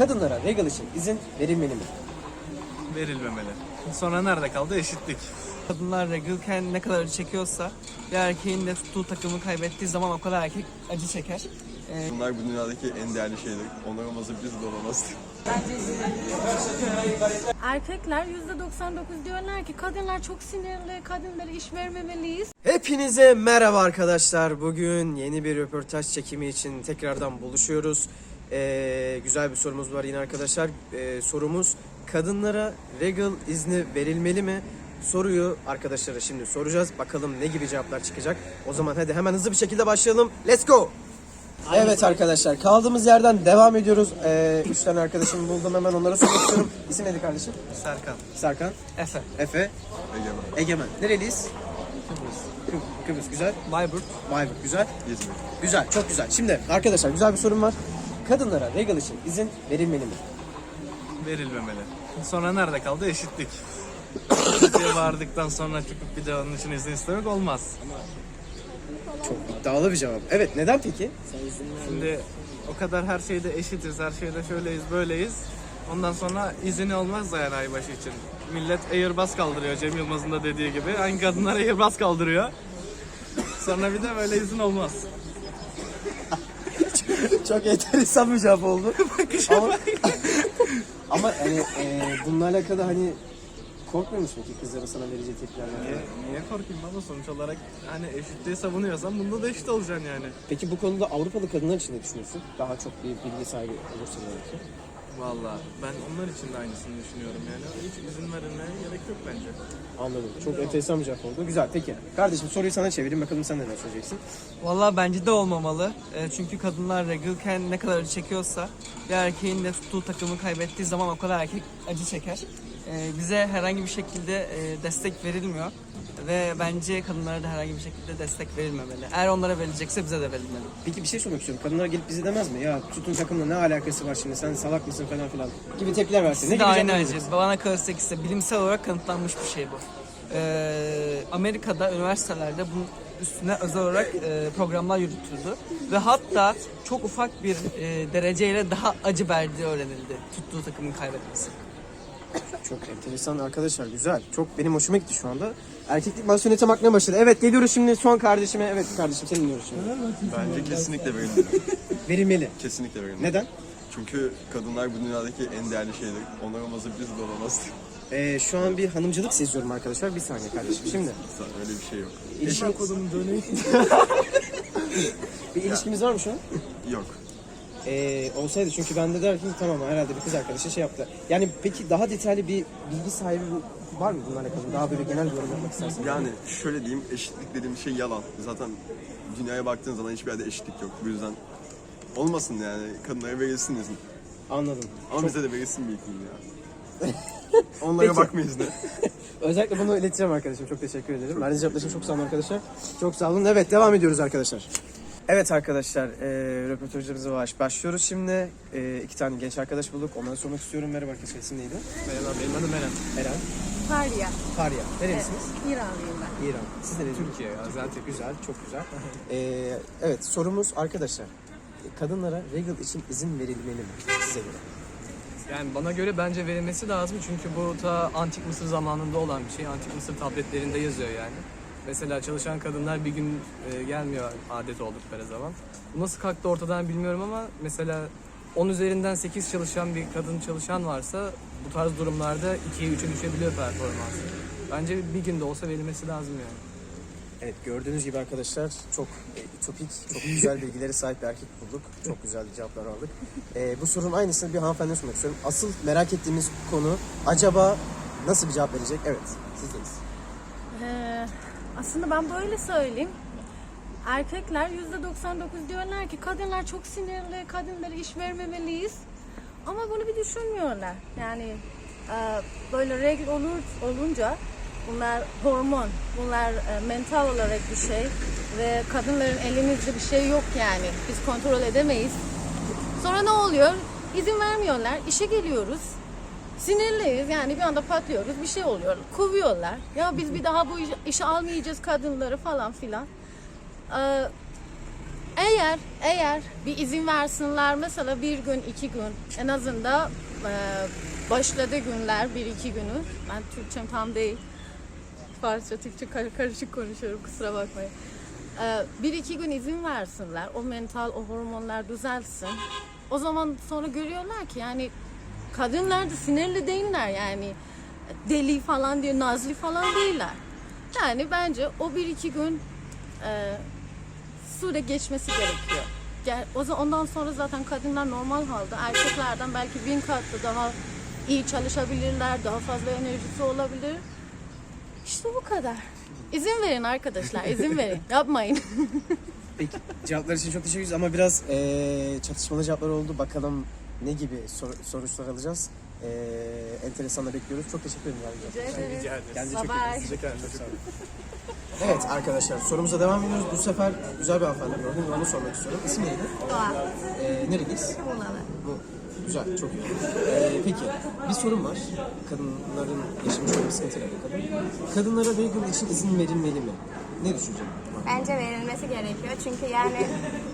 Kadınlara regal için izin verilmeli mi? verilmemeli. Sonra nerede kaldı? Eşitlik. Kadınlar regalken ne kadar acı çekiyorsa bir erkeğin de tuttuğu takımı kaybettiği zaman o kadar erkek acı çeker. Ee, Bunlar bu dünyadaki en değerli şeyler. Onlar olmasa biz de olamazdık. Erkekler %99 diyorlar ki kadınlar çok sinirli, kadınlara iş vermemeliyiz. Hepinize merhaba arkadaşlar. Bugün yeni bir röportaj çekimi için tekrardan buluşuyoruz. Ee, güzel bir sorumuz var yine arkadaşlar. Ee, sorumuz kadınlara regal izni verilmeli mi? Soruyu arkadaşlara şimdi soracağız. Bakalım ne gibi cevaplar çıkacak. O zaman hadi hemen hızlı bir şekilde başlayalım. Let's go! Evet arkadaşlar kaldığımız yerden devam ediyoruz. Ee, üç tane arkadaşımı buldum hemen onlara sormak istiyorum. İsim neydi kardeşim? Serkan. Serkan, Efe, Efe, Egemen. Egemen. Nereliyiz? Kıbrıs. Kıbrıs güzel. Bayburt. Bayburt güzel. İzmir. Güzel, çok güzel. Şimdi arkadaşlar güzel bir sorum var. Kadınlara regal için izin verilmeli mi? Verilmemeli. Sonra nerede kaldı? Eşitlik. Eşitliğe vardıktan sonra çıkıp bir de onun için izin istemek olmaz. Çok iddialı bir cevap. Evet, neden peki? Şimdi o kadar her şeyde eşitiz, her şeyde şöyleyiz, böyleyiz. Ondan sonra izini olmaz da yani aybaşı için. Millet Airbus kaldırıyor Cem Yılmaz'ın da dediği gibi. Aynı kadınlar Airbus kaldırıyor. Sonra bir de böyle izin olmaz. çok enteresan bir cevap oldu. ama, ama hani e, bununla alakalı hani korkmuyor musun ki kızların sana vereceği tepkilerden? Niye, niye korkayım baba sonuç olarak hani eşitliği savunuyorsan bunda da eşit olacaksın yani. Peki bu konuda Avrupalı kadınlar için ne düşünüyorsun? Daha çok bir bilgi sahibi olursun belki. Valla ben onlar için de aynısını düşünüyorum yani. Hiç izin verilmeye gerek yok bence. Anladım. Çok enteresan bir cevap oldu. Güzel. Peki. Kardeşim soruyu sana çevireyim. Bakalım sen neler söyleyeceksin. Valla bence de olmamalı. Ee, çünkü kadınlar regalken ne kadar acı çekiyorsa bir erkeğin de tuttuğu takımı kaybettiği zaman o kadar erkek acı çeker. Ee, bize herhangi bir şekilde e, destek verilmiyor. Ve bence kadınlara da herhangi bir şekilde destek verilmemeli. Eğer onlara verilecekse bize de verilmeli. Peki bir şey sormak istiyorum. Kadınlar gelip bize demez mi? Ya tutun takımla ne alakası var şimdi? Sen salak mısın falan filan gibi tepkiler versin. Ne Siz de gibi aynı cevaplar acı. verirsin? Bana kalırsa ise bilimsel olarak kanıtlanmış bir şey bu. Ee, Amerika'da üniversitelerde bunun üstüne özel olarak e, programlar yürütüldü. Ve hatta çok ufak bir e, dereceyle daha acı verdiği öğrenildi tuttuğu takımın kaybetmesi. Çok enteresan arkadaşlar. Güzel. Çok benim hoşuma gitti şu anda. Erkeklik masum tam akmaya başladı. Evet geliyoruz şimdi son kardeşime. Evet kardeşim seni dinliyoruz şimdi. Bence kesinlikle verilmeli. Verilmeli. kesinlikle verilmeli. Neden? Çünkü kadınlar bu dünyadaki en değerli şeyler. Onlar olmasa biz de olamazdık. Ee, şu an bir hanımcılık seziyorum arkadaşlar. Bir saniye kardeşim. Şimdi Öyle bir şey yok. ilişkimiz... bir ilişkimiz var mı şu an? Yok. Ee, olsaydı çünkü ben de ki tamam herhalde bir kız arkadaşı şey yaptı. Yani peki daha detaylı bir bilgi sahibi var mı bunlarla alakalı? Daha böyle genel bir yorum yapmak istersen. Yani şöyle diyeyim, eşitlik dediğim şey yalan. Zaten dünyaya baktığın zaman hiçbir yerde eşitlik yok. Bu yüzden olmasın yani. Kadınlara verilsin izin. Anladım. Ama bize de verilsin bir izin ya. Onlara Peki. bakmayız ne? Özellikle bunu ileteceğim arkadaşım. Çok teşekkür ederim. Verdiğiniz cevaplar için çok sağ olun arkadaşlar. Çok sağ olun. Evet devam ediyoruz arkadaşlar. Evet arkadaşlar, e, röportajlarımıza baş, başlıyoruz şimdi. E, iki tane genç arkadaş bulduk. Onlara sormak istiyorum. Merhaba arkadaşlar, isim neydi? Merhaba benim adım Eren. Eren. Farya, Farya. Nerelisiniz? İranlıyım ben. İran. Siz nerelisiniz? Türkiye ya. Güzel, çok güzel. E, evet, sorumuz arkadaşlar. Kadınlara regal için izin verilmeli mi size göre? Yani bana göre bence verilmesi lazım çünkü bu ta Antik Mısır zamanında olan bir şey. Antik Mısır tabletlerinde yazıyor yani. Mesela çalışan kadınlar bir gün e, gelmiyor adet oldukları zaman. Bu nasıl kalktı ortadan bilmiyorum ama mesela 10 üzerinden 8 çalışan bir kadın çalışan varsa bu tarz durumlarda 2'ye 3'e düşebiliyor performansı. Bence bir günde olsa verilmesi lazım yani. Evet gördüğünüz gibi arkadaşlar çok e, ütopik, çok güzel bilgilere sahip bir erkek bulduk. Çok güzel cevaplar aldık. E, bu sorunun aynısını bir hanımefendiye sormak istiyorum. Asıl merak ettiğimiz konu acaba nasıl bir cevap verecek? Evet sizdeyiz. Ee, aslında ben böyle söyleyeyim. Erkekler %99 diyorlar ki kadınlar çok sinirli, kadınlara iş vermemeliyiz. Ama bunu bir düşünmüyorlar. Yani e, böyle regl olur, olunca bunlar hormon, bunlar e, mental olarak bir şey ve kadınların elimizde bir şey yok yani. Biz kontrol edemeyiz. Sonra ne oluyor? İzin vermiyorlar. İşe geliyoruz. Sinirliyiz yani bir anda patlıyoruz bir şey oluyor. Kovuyorlar. Ya biz bir daha bu iş- işe almayacağız kadınları falan filan. Ee, Eğer eğer bir izin versinler mesela bir gün iki gün en azından e, başladı günler bir iki günü ben Türkçem tam değil Farsça Türkçe kar- karışık konuşuyorum kusura bakmayın. E, bir iki gün izin versinler o mental o hormonlar düzelsin o zaman sonra görüyorlar ki yani kadınlar da sinirli değiller yani deli falan diye nazlı falan değiller. Yani bence o bir iki gün e, süre geçmesi gerekiyor. Gel, o zaman ondan sonra zaten kadınlar normal halde erkeklerden belki bin katlı daha iyi çalışabilirler, daha fazla enerjisi olabilir. İşte bu kadar. İzin verin arkadaşlar, izin verin. Yapmayın. Peki cevaplar için çok teşekkür ederiz ama biraz eee, çatışmalı cevaplar oldu. Bakalım ne gibi sor- sonuçlar alacağız. Eee enteresan da bekliyoruz. Çok teşekkür ederim. Yani. Rica ederiz. Kendinize çok iyi bakın. bye. Size kendinize çok Evet arkadaşlar sorumuza devam ediyoruz. Bu sefer güzel bir hanımefendi gördüm ve onu sormak istiyorum. İsim neydi? Doğa, Eee nereliyiz? Muğla'lı. Bu güzel, çok iyi. Ee, peki, bir sorun var. Kadınların yaşamış olduğu sıkıntıyla alakalı. Kadınlara vegan için izin verilmeli mi? Ne düşüneceksin? Bence verilmesi gerekiyor. Çünkü yani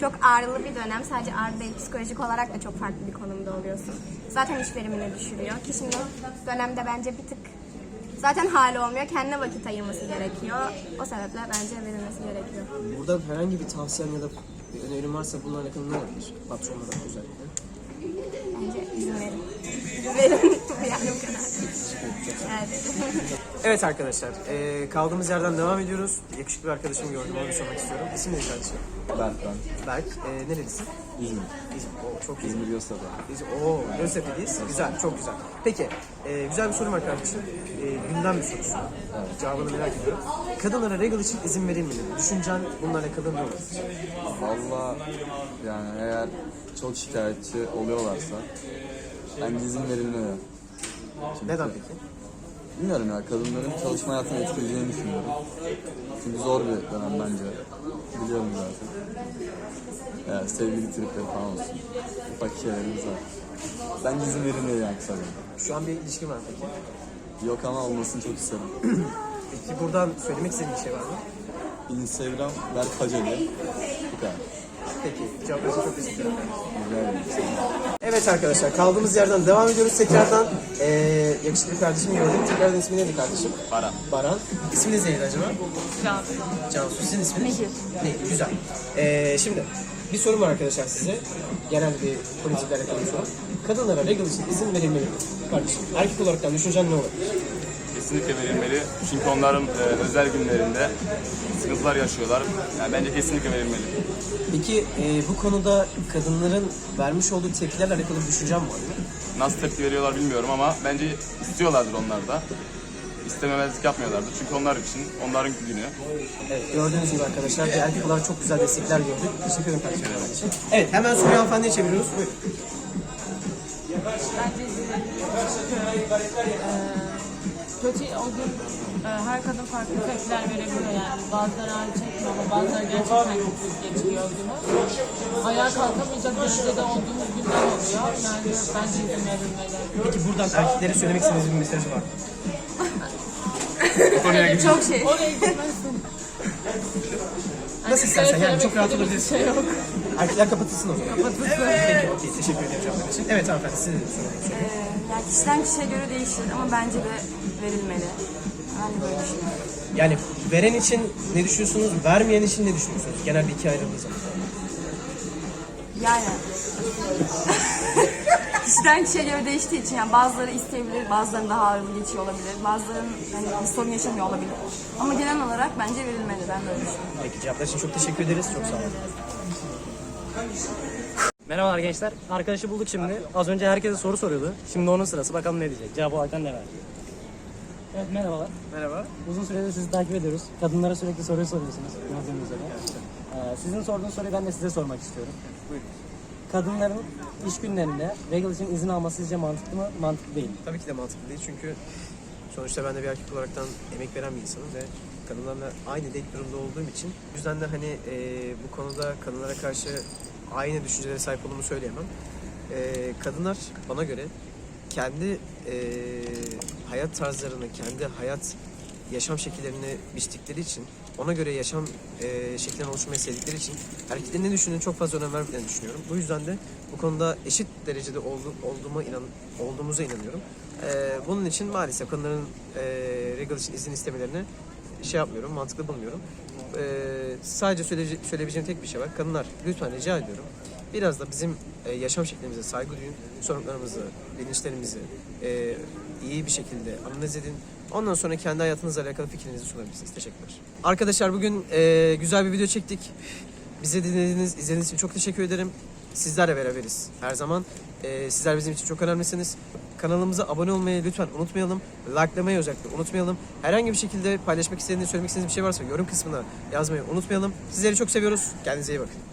çok ağrılı bir dönem. Sadece ağrı değil, psikolojik olarak da çok farklı bir konumda oluyorsun. Zaten iş verimini düşürüyor. Kişinin dönemde bence bir tık zaten hali olmuyor. Kendine vakit ayırması gerekiyor. O sebeple bence verilmesi gerekiyor. Buradan herhangi bir tavsiyen ya da önerin varsa bununla alakalı ne olabilir? Patronlara özellikle. Bence izin verin. İzin verin. yani bu kadar. Rica ederim. Evet arkadaşlar, ee, kaldığımız yerden devam ediyoruz. Yakışıklı bir arkadaşımı gördüm, onu sormak istiyorum. İsim neydi kardeşim? Ben ben. Berk, ee, nerelisin? İzmir. İzmir. Oo, çok iyi. İzmir Yozgat'ta. Biz, oo, Göztepe'deyiz. Güzel, çok güzel. Peki, e, güzel bir sorum kardeşim. E, gündem bir sorusu. Cevabını merak ediyorum. Kadınlara regal için izin verilmeli mi? Düşüncen bununla alakalı ne olur? Valla yani eğer çok şikayetçi oluyorlarsa bence izin verilmeli. Çünkü- Neden peki? Bilmiyorum ya kadınların çalışma hayatını etkileyeceğini düşünüyorum. Çünkü zor bir dönem bence. Biliyorum zaten. Yani sevgili tripleri falan olsun. Ufak şeylerimiz var. Bence izin verilmeli yani kısaca. Şu an bir ilişkin var peki. Yok ama olmasını çok isterim. Peki buradan söylemek istediğin bir şey var mı? Instagram Berk Haceli. Bu kadar. Peki, cevap için çok teşekkür ederim. Evet arkadaşlar, kaldığımız yerden devam ediyoruz tekrardan. E, yakışıklı bir kardeşimi gördüm. Tekrardan ismi neydi kardeşim? Baran. Baran. İsminiz neydi acaba? Cansu. Cansu. Sizin isminiz? Nehir. Nehir, güzel. E, şimdi, bir sorum var arkadaşlar size. Genel bir politiklerle alakalı soru. Kadınlara regal için izin verilmeli mi? Kardeşim, erkek olarak düşüncen ne olabilir? Kesinlikle verilmeli. Çünkü onların e, özel günlerinde sıkıntılar yaşıyorlar. Yani bence kesinlikle verilmeli. Peki e, bu konuda kadınların vermiş olduğu tepkilerle alakalı bir düşüncen var mı? Nasıl tepki veriyorlar bilmiyorum ama bence istiyorlardır onlar da. İstememezlik yapmıyorlardır. Çünkü onlar için, onların günü. Evet, gördüğünüz gibi arkadaşlar bir erkek olarak çok güzel destekler gördük. Teşekkür ederim kardeşim. Evet, hemen soruyu hanımefendiye çeviriyoruz. Buyurun. Kötü o gün e, her kadın farklı tepkiler verebiliyor yani. Bazıları ağrı çekmiyor ama bazıları gerçekten çok büyük geçiriyor o günü. Ayağa kalkamayacak derecede olduğumuz günler oluyor. Yani bence izin verilmeli. Peki buradan erkeklere söylemek istediğiniz bir mesaj var mı? Çok şey. Oraya gitmezsin. Nasıl istersen yani çok rahat olabilirsin. şey yok. Erkekler kapatılsın o zaman. Kapatılsın. Peki, okey. Teşekkür ederim. Evet hanımefendi, de sormak istiyorum. Yani kişiden kişiye göre değişir ama bence de verilmeli. Ben de böyle düşünüyorum. Yani veren için ne düşünüyorsunuz, vermeyen için ne düşünüyorsunuz? Genelde ikiye ayrıldığı zaman. Yani kişiden kişiye göre değiştiği için yani bazıları isteyebilir, bazılarının daha ağırlı geçiyor olabilir, bazılarının hani bir sorun yaşamıyor olabilir. Ama genel olarak bence verilmeli. Ben de öyle düşünüyorum. Peki cevaplar için çok teşekkür ederiz. Çok sağ olun. Merhabalar gençler. Arkadaşı bulduk şimdi. Az önce herkese soru soruyordu. Şimdi onun sırası. Bakalım ne diyecek. Cevap olarak ne verecek? Evet merhabalar. Merhaba. Uzun süredir sizi takip ediyoruz. Kadınlara sürekli soru soruyorsunuz. Gördüğünüz üzere. Ee, sizin sorduğunuz soruyu ben de size sormak istiyorum. Buyurun. Kadınların iş günlerinde regal için izin alması sizce mantıklı mı? Mantıklı değil. Tabii ki de mantıklı değil çünkü sonuçta ben de bir erkek olaraktan emek veren bir insanım ve kadınlarla aynı denk durumda olduğum için o yüzden de hani e, bu konuda kadınlara karşı aynı düşüncelere sahip olduğumu söyleyemem. E, kadınlar bana göre kendi e, hayat tarzlarını, kendi hayat yaşam şekillerini biçtikleri için ona göre yaşam e, şeklini oluşturmayı sevdikleri için erkeklerin ne düşündüğünü çok fazla önem vermediklerini düşünüyorum. Bu yüzden de bu konuda eşit derecede oldu, olduğuma inan, olduğumuza inanıyorum. E, bunun için maalesef kadınların e, regal için izin istemelerini şey yapmıyorum, mantıklı bulmuyorum. E, sadece söyleye- söyleyebileceğim tek bir şey var. Kadınlar lütfen rica ediyorum. Biraz da bizim e, yaşam şeklimize saygı duyun. Sorunlarımızı, bilinçlerimizi e, iyi bir şekilde analiz edin. Ondan sonra kendi hayatınızla alakalı fikrinizi sunabilirsiniz. Teşekkürler. Arkadaşlar bugün e, güzel bir video çektik. Bizi dinlediğiniz, izlediğiniz için çok teşekkür ederim. Sizlerle beraberiz her zaman. E, sizler bizim için çok önemlisiniz. Kanalımıza abone olmayı lütfen unutmayalım. Likelamayı özellikle unutmayalım. Herhangi bir şekilde paylaşmak istediğiniz, söylemek istediğiniz bir şey varsa yorum kısmına yazmayı unutmayalım. Sizleri çok seviyoruz. Kendinize iyi bakın.